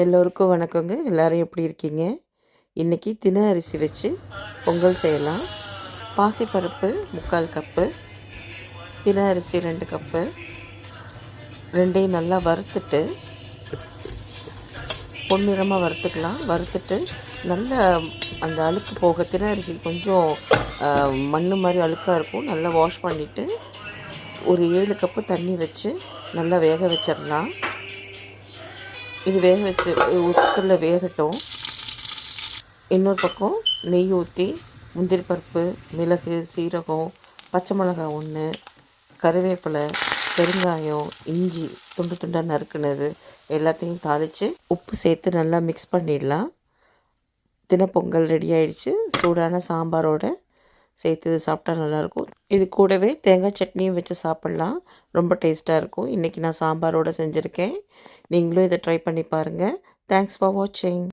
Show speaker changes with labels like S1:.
S1: எல்லோருக்கும் வணக்கங்க. எல்லோரும் எப்படி இருக்கீங்க? இன்றைக்கி தின அரிசி வச்சு பொங்கல் செய்யலாம். பாசிப்பருப்பு முக்கால் கப்பு தின அரிசி ரெண்டு கப்பு ரெண்டையும் நல்லா வறுத்துட்டு பொன்னிறமாக வறுத்துக்கலாம். வறுத்துட்டு நல்லா அந்த அழுக்கு போக தின அரிசி கொஞ்சம் மண் மாதிரி அழுக்காக இருக்கும். நல்லா வாஷ் பண்ணிவிட்டு ஒரு ஏழு கப்பு தண்ணி வச்சு நல்லா வேக வச்சிடலாம். இது வேக வச்சு உப்புக்குள்ளே வேகட்டும். இன்னொரு பக்கம் நெய் ஊற்றி முந்திரி பருப்பு மிளகு சீரகம் பச்சை மிளகாய் ஒன்று கருவேப்பிலை பெருங்காயம் இஞ்சி துண்டு துண்டாக நறுக்குனது எல்லாத்தையும் தாளித்து உப்பு சேர்த்து நல்லா மிக்ஸ் பண்ணிடலாம். தினப்பொங்கல் ரெடி ஆயிடுச்சு. சூடான சாம்பாரோடு சேர்த்து இது சாப்பிட்டா நல்லாயிருக்கும். இது கூடவே தேங்காய் சட்னியும் வச்சு சாப்பிட்லாம். ரொம்ப டேஸ்ட்டாக இருக்கும். இன்றைக்கி நான் சாம்பாரோடு செஞ்சுருக்கேன். நீங்களும் இதை ட்ரை பண்ணி பாருங்கள் தேங்க்ஸ் ஃபார் வாட்சிங்